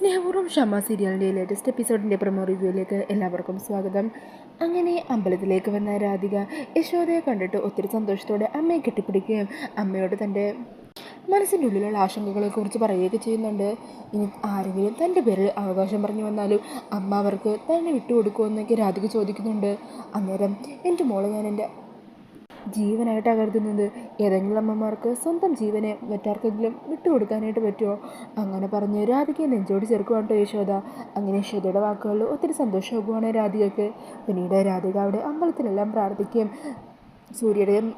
സ്നേഹപൂർവം ഷമ സീരിയലിന്റെ latest എപ്പിസോഡിന്റെ promo റിവ്യൂയിലേക്ക് എല്ലാവർക്കും സ്വാഗതം. അങ്ങനെ അമ്പലത്തിലേക്ക് വന്ന രാധിക യശോദയെ കണ്ടിട്ട് ഒത്തിരി സന്തോഷത്തോടെ അമ്മയെ കെട്ടിപ്പിടിക്കുകയും അമ്മയോട് തന്റെ മനസ്സിന്റെ ഉള്ളിലുള്ള ആശങ്കകളെക്കുറിച്ച് പറയുകയൊക്കെ ചെയ്യുന്നുണ്ട്. ഇനി ആരെങ്കിലും തന്റെ പേരിൽ അവകാശം പറഞ്ഞു വന്നാലും അമ്മ അവർക്ക് തന്നെ വിട്ടുകൊടുക്കുമെന്നൊക്കെ രാധിക ചോദിക്കുന്നുണ്ട്. അന്നേരം എന്റെ മോളെ ഞാൻ എന്റെ ജീവനായിട്ടാണ് കരുതുന്നത്. ഏതെങ്കിലും അമ്മമാർക്ക് സ്വന്തം ജീവനെ മറ്റാർക്കെങ്കിലും വിട്ടുകൊടുക്കാനായിട്ട് പറ്റുമോ? അങ്ങനെ പറഞ്ഞ് രാധികയെ നെഞ്ചോട് ചേർക്കുവാണ് യശോദ. അങ്ങനെ യശോദയുടെ വാക്കുകളിൽ ഒത്തിരി സന്തോഷമാകുവാണ് രാധികയ്ക്ക്. പിന്നീട് രാധിക അവിടെ അമ്പലത്തിലെല്ലാം പ്രാർത്ഥിക്കുകയും സൂര്യയുടെയും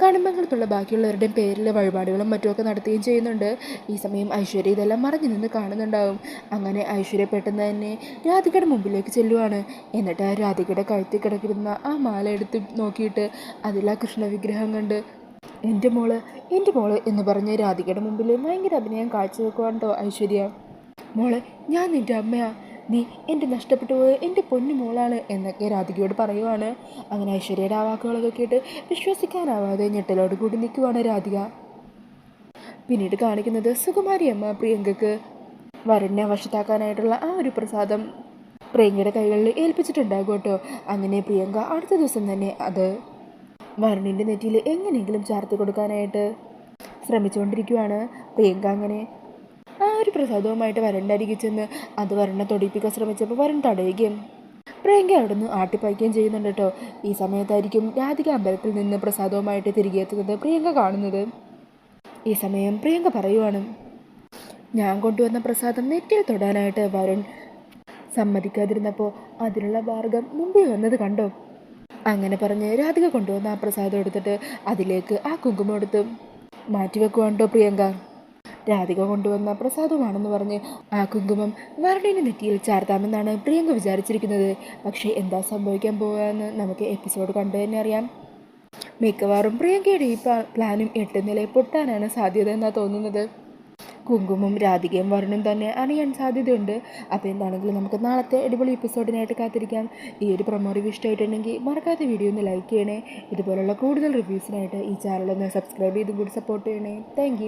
കടുംബങ്ങളത്തുള്ള ബാക്കിയുള്ളവരുടെയും പേരിൽ വഴിപാടുകളും മറ്റുമൊക്കെ നടത്തുകയും ചെയ്യുന്നുണ്ട്. ഈ സമയം ഐശ്വര്യ ഇതെല്ലാം മറഞ്ഞു നിന്ന് കാണുന്നുണ്ടാവും. അങ്ങനെ ഐശ്വര്യ പെട്ടെന്ന് തന്നെ രാധികയുടെ മുമ്പിലേക്ക് ചെല്ലുവാണ്. എന്നിട്ട് രാധികയുടെ കഴുത്തിൽ കിടക്കുന്ന ആ മാല എടുത്ത് നോക്കിയിട്ട് അതിൽ ആ കൃഷ്ണ വിഗ്രഹം കണ്ട് എന്റെ മോൾ എന്റെ മോൾ എന്ന് പറഞ്ഞ് രാധികയുടെ മുമ്പിൽ ഭയങ്കര അഭിനയം കാഴ്ചവെക്കുവാണ്ടോ ഐശ്വര്യ. മോളെ ഞാൻ നിന്റെ അമ്മയാ. നീ എന്റെ നഷ്ടപ്പെട്ടു പോയ എന്റെ പൊന്നു മോളാണ് എന്നൊക്കെ രാധികയോട് പറയുവാണ്. അങ്ങനെ ഐശ്വര്യയുടെ ആ വാക്കുകളൊക്കെ കേട്ട് വിശ്വസിക്കാനാവാതെ ഞെട്ടലോട് കൂടി നിൽക്കുവാണ് രാധിക. പിന്നീട് കാണിക്കുന്നത് സുകുമാരി അമ്മ പ്രിയങ്കക്ക് വരനെ വശത്താക്കാനായിട്ടുള്ള ആ ഒരു പ്രസാദം പ്രിയങ്കയുടെ കൈകളിൽ ഏൽപ്പിച്ചിട്ടുണ്ടാകും കേട്ടോ. അങ്ങനെ പ്രിയങ്ക അടുത്ത ദിവസം തന്നെ അത് വരണിന്റെ നെറ്റിയിൽ എങ്ങനെയെങ്കിലും ചാർത്തി കൊടുക്കാനായിട്ട് ശ്രമിച്ചുകൊണ്ടിരിക്കുവാണ്. പ്രിയങ്ക അങ്ങനെ പ്രസാദവുമായിട്ട് വരന്റെ ചെന്ന്. അത് വരനെ തൊടിപ്പിക്കാൻ ശ്രമിച്ചപ്പോൾ വരൻ തടയുകയും പ്രിയങ്ക അവിടെ നിന്ന് ആട്ടിപ്പായിക്കുകയും ചെയ്യുന്നുണ്ട് കേട്ടോ. ഈ സമയത്തായിരിക്കും രാധിക അമ്പലത്തിൽ നിന്ന് പ്രസാദവുമായിട്ട് തിരികെ എത്തുന്നത് പ്രിയങ്ക കാണുന്നത്. ഈ സമയം പ്രിയങ്ക പറയുവാണ് ഞാൻ കൊണ്ടുവന്ന പ്രസാദം നെറ്റിൽ തൊടാനായിട്ട് വരുൺ സമ്മതിക്കാതിരുന്നപ്പോൾ അതിനുള്ള മാർഗം മുമ്പേ വന്നത് കണ്ടോ? അങ്ങനെ പറഞ്ഞ് രാധിക കൊണ്ടുവന്ന ആ പ്രസാദം എടുത്തിട്ട് അതിലേക്ക് ആ കുങ്കുമം എടുത്ത് മാറ്റിവെക്കുവാണ്ടോ പ്രിയങ്ക. രാധിക കൊണ്ടുവന്ന പ്രസാദമാണെന്ന് പറഞ്ഞ് ആ കുങ്കുമം വരണിന് നെറ്റിയിൽ ചാർത്താമെന്നാണ് പ്രിയങ്ക വിചാരിച്ചിരിക്കുന്നത്. പക്ഷേ എന്താ സംഭവിക്കാൻ പോവുകയെന്ന് നമുക്ക് എപ്പിസോഡ് കണ്ടു തന്നെ അറിയാം. മിക്കവാറും പ്രിയങ്കയുടെ ഈ പ്ലാനും എട്ട് നില പൊട്ടാനാണ് സാധ്യത എന്നാണ് തോന്നുന്നത്. കുങ്കുമം രാധികയും വരുണും തന്നെ അറിയാൻ സാധ്യതയുണ്ട്. അപ്പോൾ എന്താണെങ്കിലും നമുക്ക് നാളത്തെ അടിപൊളി എപ്പിസോഡിനായിട്ട് കാത്തിരിക്കാം. ഈ ഒരു പ്രൊമോ റിവ്യൂ ഇഷ്ടമായിട്ടുണ്ടെങ്കിൽ മറക്കാത്ത വീഡിയോ ഒന്ന് ലൈക്ക് ചെയ്യണേ. ഇതുപോലുള്ള കൂടുതൽ റിവ്യൂസിനായിട്ട് ഈ ചാനൽ ഒന്ന് സബ്സ്ക്രൈബ് ചെയ്തും കൂടി സപ്പോർട്ട് ചെയ്യണേ. താങ്ക്